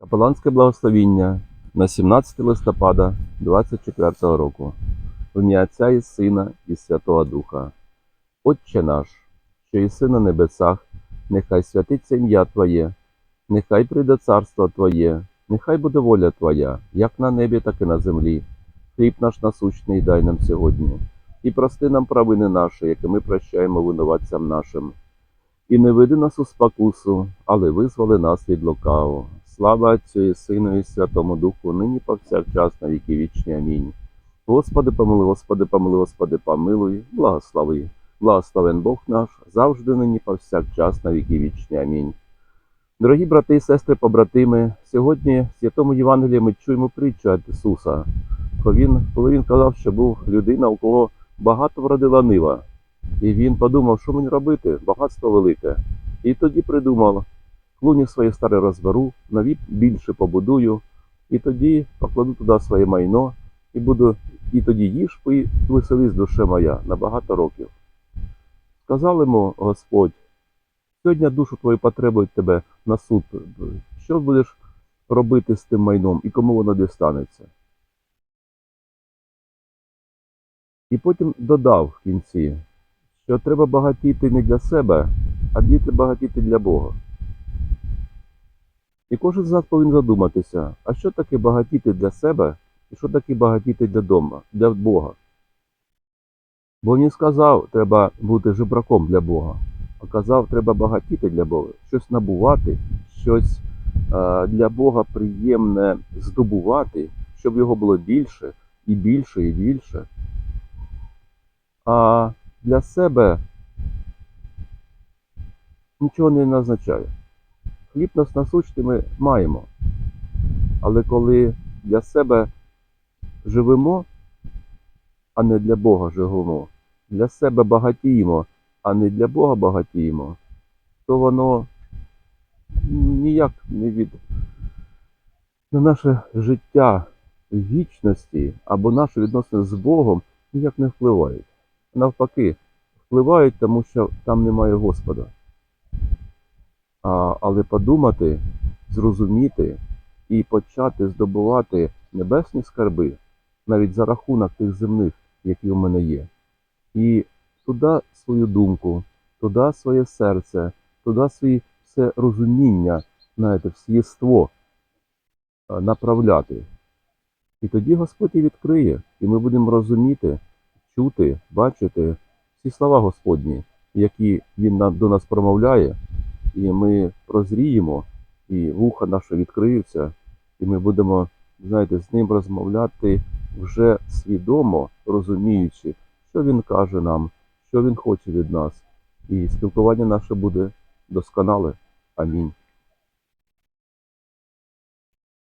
Капеланське благословіння на 17 листопада 24 року. В ім'я Отця і Сина і Святого Духа. Отче наш, що єси на небесах, нехай святиться ім'я Твоє, нехай прийде царство Твоє, нехай буде воля Твоя, як на небі, так і на землі. Хліб наш насущний дай нам сьогодні, і прости нам провини наші, які ми прощаємо винуватцям нашим. І не веди нас у спокусу, але визволи нас від лукавого. Слава Отцю і Сину і Святому Духу, нині повсякчас на віки вічні. Амінь. Господи, помилуй, Господи, помилуй, Господи, помилуй, благослови. Благословен Бог наш, завжди нині повсякчас на віки вічні. Амінь. Дорогі брати і сестри, побратими, сьогодні в Святому Євангелії ми чуємо притчу від Ісуса. Коли він, коли він казав, що був людина, у кого багато вродила нива. І він подумав, що мені робити, багатство велике. І тоді придумав, клуні своє старе розберу, нові більше побудую, і тоді покладу туди своє майно, і буду, і тоді їж пий, веселись душе моя на багато років. Сказав йому Господь, сьогодні душу твою потребують тебе на суд. Що будеш робити з тим майном і кому воно дістанеться? І потім додав в кінці, що треба багатіти не для себе, а діти багатіти для Бога. І кожен з нас повинен задуматися, а що таке багатіти для себе і що таке багатіти для дома, для Бога. Бо він сказав, треба бути жебраком для Бога, а казав, треба багатіти для Бога, щось набувати, щось е, для Бога приємне здобувати, щоб його було більше і більше і більше. А для себе нічого не назначає. Хліб нас насущний ми маємо. Але коли для себе живемо, а не для Бога живемо, для себе багатіємо, а не для Бога багатіємо, то воно ніяк не від на наше життя вічності або наші відносини з Богом ніяк не впливають. Навпаки, впливають, тому що там немає Господа. Але подумати, зрозуміти і почати здобувати небесні скарби навіть за рахунок тих земних, які у мене є. І туди свою думку, туди своє серце, туди своє все розуміння, знаєте, все єство а, направляти. І тоді Господь і відкриє, і ми будемо розуміти, чути, бачити всі слова Господні, які Він до нас промовляє, і ми прозріємо, і вуха наше відкриються, і ми будемо, знаєте, з ним розмовляти вже свідомо розуміючи, що він каже нам, що він хоче від нас, і спілкування наше буде досконале. Амінь.